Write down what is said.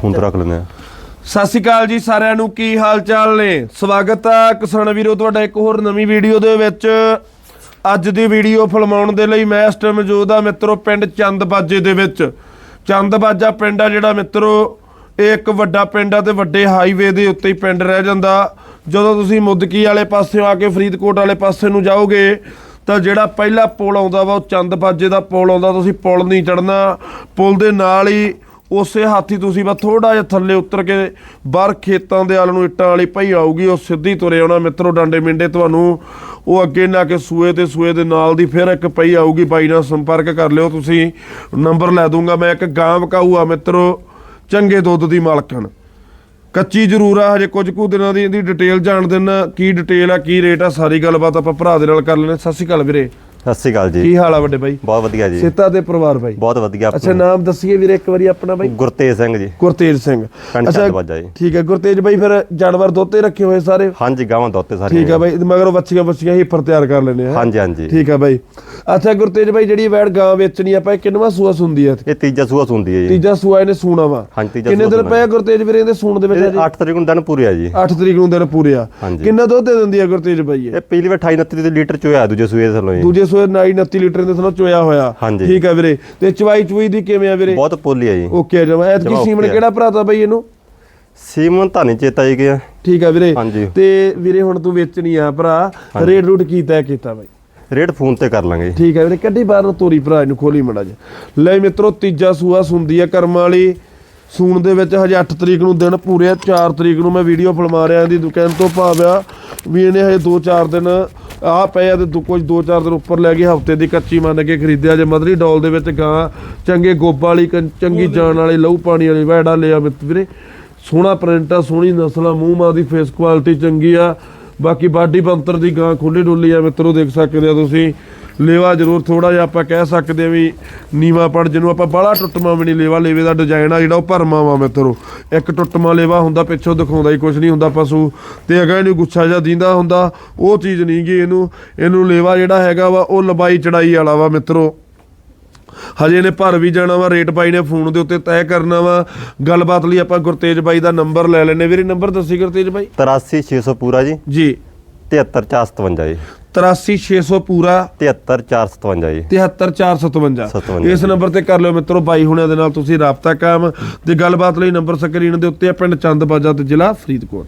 Phone ਤੇ ਰੱਖ ਲੈਂਦੇ ਆ। ਸਤਿ ਸ਼੍ਰੀ ਅਕਾਲ ਜੀ ਸਾਰਿਆਂ ਨੂੰ, ਕੀ ਹਾਲ ਚਾਲ ਨੇ? ਸਵਾਗਤ ਆ ਕਿਸਾਨ ਵੀਰੋ, ਤੁਹਾਡਾ ਇੱਕ ਹੋਰ ਨਵੀਂ ਵੀਡੀਓ ਦੇ ਵਿੱਚ। ਅੱਜ ਦੀ ਵੀਡੀਓ ਫਿਲਮਾਉਣ ਦੇ ਲਈ ਮੈਂ ਇਸ ਟਾਈਮ ਮੌਜੂਦ ਆ ਮਿੱਤਰੋ, ਪਿੰਡ ਚੰਦਬਾਜੇ ਦੇ ਵਿੱਚ। ਚੰਦਬਾਜਾ ਪਿੰਡ ਆ ਜਿਹੜਾ ਮਿੱਤਰੋ, ਇਹ ਇੱਕ ਵੱਡਾ ਪਿੰਡ ਆ ਤੇ ਵੱਡੇ ਹਾਈਵੇ ਦੇ ਉੱਤੇ ਹੀ ਪਿੰਡ ਰਹਿ ਜਾਂਦਾ। ਜਦੋਂ ਤੁਸੀਂ ਮੁੱਦਕੀ ਵਾਲੇ ਪਾਸਿਓਂ ਆ ਕੇ ਫਰੀਦਕੋਟ ਵਾਲੇ ਪਾਸੇ ਨੂੰ ਜਾਓਗੇ, ਤਾਂ ਜਿਹੜਾ ਪਹਿਲਾ ਪੁਲ ਆਉਂਦਾ ਵਾ, ਉਹ ਚੰਦਬਾਜੇ ਦਾ ਪੁਲ ਆਉਂਦਾ। ਤੁਸੀਂ ਪੁਲ ਨਹੀਂ ਚੜਨਾ ਪੁਲ ਦੇ ਨਾਲ ਹੀ ਉਸੇ ਹਾਥੀ ਤੁਸੀਂ ਬਸ ਥੋੜਾ ਜਿਹਾ ਥੱਲੇ ਉਤਰ ਕੇ ਬਾਹਰ ਖੇਤਾਂ ਦੇ ਆਲ ਨੂੰ ਇੱਟਾਂ ਵਾਲੀ ਪਈ ਆਊਗੀ, ਉਹ ਸਿੱਧੀ ਤੁਰੇ ਆਉਣਾ। ਮਿੱਤਰੋ, ਡਾਂਡੇ ਮਿੰਡੇ ਤੁਹਾਨੂੰ ਉਹ ਅੱਗੇ ਨਾ ਕੇ ਸੂਏ ਤੇ ਸੂਏ ਦੇ ਨਾਲ ਦੀ ਫਿਰ ਇੱਕ ਪਈ ਆਊਗੀ। ਬਾਈ ਨਾਲ ਸੰਪਰਕ ਕਰ ਲਿਓ ਤੁਸੀਂ। ਨੰਬਰ ਲੈ ਦੂੰਗਾ ਮੈਂ ਇੱਕ ਗਾਂ ਵਕਾਊ ਆ ਮਿੱਤਰੋ, ਚੰਗੇ ਦੁੱਧ ਦੀ ਮਾਲਕਣ। ਕੱਚੀ ਜ਼ਰੂਰ ਆ, ਹਜੇ ਕੁਝ ਕੁ ਦਿਨਾਂ ਦੀ ਇਹਦੀ ਡਿਟੇਲ ਜਾਣ ਦੇਣਾ ਕੀ ਡਿਟੇਲ ਆ, ਕੀ ਰੇਟ ਆ, ਸਾਰੀ ਗੱਲਬਾਤ ਆਪਾਂ ਭਰਾ ਦੇ ਨਾਲ ਕਰ ਲੈਣੇ ਸਤਿ ਸ਼੍ਰੀ ਅਕਾਲ ਵੀਰੇ। ਸਤਿ ਸ਼੍ਰੀ ਅਕਾਲ ਜੀ। ਕੀ ਹਾਲ ਆ ਵੱਡੇ ਬਾਈ? ਬਹੁਤ ਵਧੀਆ ਜੀ। ਸਿੱਤਾ ਤੇ ਪਰਿਵਾਰ ਬਾਈ? ਬਹੁਤ ਵਧੀਆ ਅੱਛਾ ਨਾਮ ਦੱਸੀਏ ਵੀਰੇ ਇੱਕ ਵਾਰੀ ਆਪਣਾ ਬਾਈ। ਗੁਰਤੇਜ ਸਿੰਘ ਜੀ। ਗੁਰਤੇਜ ਸਿੰਘ। ਜੀ। ਠੀਕ ਹੈ ਗੁਰਤੇਜ ਬਾਈ ਫਿਰ ਜਾਨਵਰ ਦੋਤੇ ਰੱਖੇ ਹੋਏ ਸਾਰੇ? ਹਾਂਜੀ ਗਾਵਾਂ ਦੋਤੇ ਸਾਰੀਆਂ ਠੀਕ ਹੈ ਬਾਈ ਮਗਰੋਂ ਬੱਚੀਆਂ ਬੱਚੀਆਂ ਹੀ ਪਰ ਤਿਆਰ ਕਰ ਲੈਨੇ ਆ। ਹਾਂਜੀ ਹਾਂਜੀ। ਠੀਕ ਹੈ ਬਾਈ। ਅੱਛਾ ਗੁਰਤੇਜ ਬਾਈ ਜਿਹੜੀ ਵੈੜ ਗਾਂ ਵੇਚਣੀ ਆਪਾਂ ਇਹ ਕਿੰਨਵਾਂ ਸੂਆ ਸੁੰਦੀ ਆ ਇਹ ਤੀਜਾ ਸੂਆ ਸੁੰਦੀ ਹੈ ਜੀ। ਤੀਜਾ ਸੂਆ ਇਹਨੇ ਸੂਣਾ ਵਾ। ਕਿੰਨੇ ਦਿਨ ਪਏ ਗੁਰਤੇਜ ਵੀਰੇ ਇਹਦੇ ਸੂਣ ਦੇ ਵਿੱਚ ਇਹ 8 ਤਰੀਕ ਨੂੰ ਦਿਨ ਪੂਰੇ ਆ ਜੀ। 8 ਤਰੀਕ ਨੂੰ ਦਿਨ ਪੂਰੇ ਆ। ਕਿੰਨਾ ਦੁੱਧ ਦੇ ਦਿੰਦੀ ਆ ਗੁਰਤੇਜ ਬਾਈ ਇਹ? ਪਹਿਲੀ ਵਾਰ 28 29 ਲੀਟਰ ਚੋਇਆ ਦੂਜੇ ਸੂਏ ਥੱਲੋਂ ਜੀ। ਦੂਜੇ ਸੂਏ 29 29 ਲੀਟਰ ਦੇ ਥਲੋਂ ਚੋਇਆ ਹੋਇਆ। ਹਾਂਜੀ। ਠੀਕ ਹੈ ਵੀਰੇ। ਤੇ ਚਵਾਈ ਚੁਈ ਦੀ ਕਿਵੇਂ ਆ ਵੀਰੇ? ਬਹੁਤ ਪੋਲੀ ਆ ਜੀ। ਓਕੇ ਜਮਾ ਐਤਕੀ ਜਮਾਂ ਸੀਮਨ okay ਆ। ਕਿਹੜਾ ਭਰਾਤਾ ਬਾਈ ਇਹਨੂੰ? ਸੀਮਨ ਤਾਂ ਨਹੀਂ ਚੇਤਾ ਜੀ ਗਿਆ। ਠੀਕ ਹੈ ਵੀਰੇ। ਹਾਂਜੀ। ਤੇ ਵੀਰੇ ਹੁਣ ਤੂੰ ਵੇਚਣੀ ਆ ਭਰਾ। ਰੇਟ ਰੂਟ ਕੀ ਤੈਅ ਕੀਤਾ ਬਾਈ? ਰੇਟ ਫੋਨ ਤੇ ਕਰ ਲਾਂਗੇ। ਠੀਕ ਹੈ ਵੀਰੇ। ਕੱਢੀ ਬਾਹਰ ਨੂੰ ਤੋਰੀ ਭਰਾ ਇਹਨੂੰ ਖੋਲੀ ਮੜਾ ਜਾ ਲੈ ਮਿੱਤਰੋ ਤੀਜਾ ਸੂਆ ਸੁੰਦੀ ਆ ਕਰਮ ਵਾਲੀ। ਸੂਣ ਦੇ ਵਿੱਚ ਹਜੇ 8 ਤਰੀਕ ਨੂੰ ਦਿਨ ਪੂਰੇ ਆ। 4 ਤਰੀਕ ਨੂੰ ਮੈਂ ਵੀਡੀਓ ਫਿਲਮਾ ਰਿਹਾ ਇਹਦੀ ਦੁਕਾਨ ਤੋਂ ਭਾਵਿਆ ਵੀ ਇਹਨੇ ਹਜੇ 2-4 ਦਿਨ ਆ ਪਏ ਆ ਤੇ ਦੋ- ਕੁਝ 2-4 ਦਿਨ ਉੱਪਰ ਲੈ ਗਏ ਹਫ਼ਤੇ ਦੀ ਕੱਚੀ ਮੰਨ ਕੇ ਖਰੀਦਿਆ ਜੇ। ਮਦਰੀ ਡੋਲ ਦੇ ਵਿੱਚ ਗਾਂ ਚੰਗੇ ਗੋਬਾ ਵਾਲੀ ਚੰਗੀ ਜਾਨ ਵਾਲੀ ਲਹੂ ਪਾਣੀ ਵਾਲੀ ਵੈੜਾ ਲਿਆ ਮਿੱਤ ਵੀਰੇ। ਸੋਹਣਾ ਪ੍ਰਿੰਟ ਆ ਸੋਹਣੀ ਨਸਲ ਆ ਮੂੰਹ ਮਾਂ ਦੀ ਫੇਸ ਕੁਆਲਿਟੀ ਚੰਗੀ ਆ। ਬਾਕੀ ਬਾਡੀ ਬੰਤਰ ਦੀ ਗਾਂ ਖੁੱਲੀ ਡੁੱਲੀ ਆ ਮਿੱਤਰੋ ਦੇਖ ਸਕਦੇ ਆ ਤੁਸੀਂ। ਲੇਵਾ ਜ਼ਰੂਰ ਥੋੜਾ ਜਿਹਾ ਆਪਾਂ ਕਹਿ ਸਕਦੇ ਆ ਵੀ ਨੀਵਾ ਪੜ ਜਿਹਨੂੰ ਆਪਾਂ ਬਾਹਲਾ ਟੁੱਟਮਾ ਵੀ ਨਹੀਂ ਲੇਵਾ ਲੇਵੇ ਦਾ ਡਿਜ਼ਾਈਨ ਆ ਜਿਹੜਾ ਉਹ ਭਰਮਾ ਵਾ ਮਿੱਤਰੋ ਇੱਕ ਟੁੱਟਮਾ ਲੇਵਾ ਹੁੰਦਾ ਪਿੱਛੋਂ ਦਿਖਾਉਂਦਾ ਹੀ ਕੁਝ ਨਹੀਂ ਹੁੰਦਾ ਪਸ਼ੂ। ਤੇ ਅਗਾ ਇਹਨੂੰ ਗੁੱਛਾ ਜਿਹਾ ਦਿੰਦਾ ਹੁੰਦਾ ਉਹ ਚੀਜ਼ ਨਹੀਂ ਗੀ ਇਹਨੂੰ। ਇਹਨੂੰ ਲੇਵਾ ਜਿਹੜਾ ਹੈਗਾ ਵਾ ਉਹ ਲੰਬਾਈ ਚੜਾਈ ਵਾਲਾ ਵਾ ਮਿੱਤਰੋ ਹਜੇ ਇਹਨੇ ਭਰ ਵੀ ਜਾਣਾ ਵਾ ਰੇਟ ਬਾਈ ਨੇ ਫੋਨ ਦੇ ਉੱਤੇ ਤੈਅ ਕਰਨਾ ਵਾ। ਗੱਲਬਾਤ ਲਈ ਆਪਾਂ ਗੁਰਤੇਜ ਬਾਈ ਦਾ ਨੰਬਰ ਲੈ ਲੈਨੇ ਵੀਰੇ ਨੰਬਰ ਦੱਸੀ ਗੁਰਤੇਜ ਬਾਈ। 83600 ਪੂਰਾ ਜੀ। ਜੀ। 73457 ਜੀ। 83600 ਪੂਰਾ 73457 ਜੀ। 73457 57 ਇਸ ਨੰਬਰ ਤੇ ਕਰ ਲਿਓ ਮਿੱਤਰੋ ਬਾਈ ਹੁਣਿਆਂ ਦੇ ਨਾਲ ਤੁਸੀਂ ਰਾਬਤਾ ਕਾਇਮ। ਤੇ ਗੱਲਬਾਤ ਲਈ ਨੰਬਰ ਸਕਰੀਨ ਦੇ ਉੱਤੇ ਆ ਪਿੰਡ ਚੰਦਬਾਜਾ ਤੇ ਜ਼ਿਲ੍ਹਾ ਫਰੀਦਕੋਟ।